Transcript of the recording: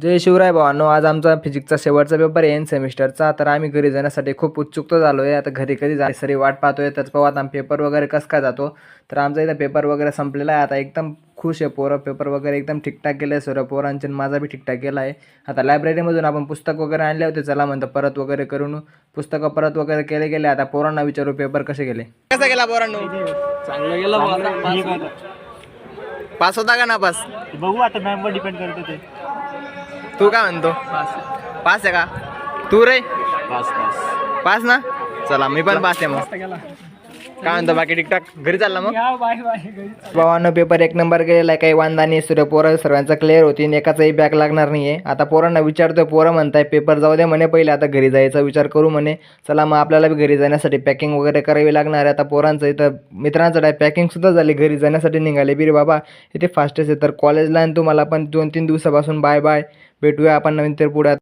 जय शिवराय भावांनो आज आमचा फिजिक्सचा शेवटचा पेपर आहे एन सेमिस्टरचा तर आम्ही घरी जाण्यासाठी खूप उत्सुक झालो आहे आता घरी कधी जाय सरी वाट पाहतोय तर पाहू आता पेपर वगैरे कसं काय जातो. तर आमचा इथं पेपर वगैरे संपलेला आहे. आता एकदम खुश आहे पोरं. पेपर वगैरे एकदम ठीकठाक केलं आहे सर्व पोरांचे माझा बी ठीकठाक केला आहे आता लायब्ररीमधून आपण पुस्तक वगैरे आणले होते. चला म्हणतं परत वगैरे करून पुस्तकं परत वगैरे केले गेले. आता पोरांना विचारू पेपर कसे गेले. कसा गेला पोरांनो? चांगलं गेलं पास होता. का ना पास? बघू आता मॅम वर डिपेंड करते ते तू काय म्हणतो? पास आहे का? तू रे? Pass pass. पास ना? चला मी पण पास आहे मग. काय म्हणतो बाकी ठीकठाक? घरी चालला मग? भावानं पेपर एक नंबर गेलेला आहे काही वांदा नाही सूर्य पोरं सर्वांचा क्लिअर होती आणि एकाचाही बॅक लागणार नाहीये. आता पोरांना विचारतोय पोरं म्हणताय पेपर जाऊ दे म्हणे पहिले आता घरी जायचा विचार करू म्हणे. चला मग आपल्याला बी घरी जाण्यासाठी पॅकिंग वगैरे करावी लागणार आहे. आता पोरांचं इथं मित्रांचं पॅकिंग सुद्धा झाली घरी जाण्यासाठी निघाले. बी रे बाबा इथे फास्टेस्ट आहे. तर कॉलेजला आणि तुम्हाला पण दोन तीन दिवसापासून बाय बाय भेटूया आपण नवीन तर पुढ्यात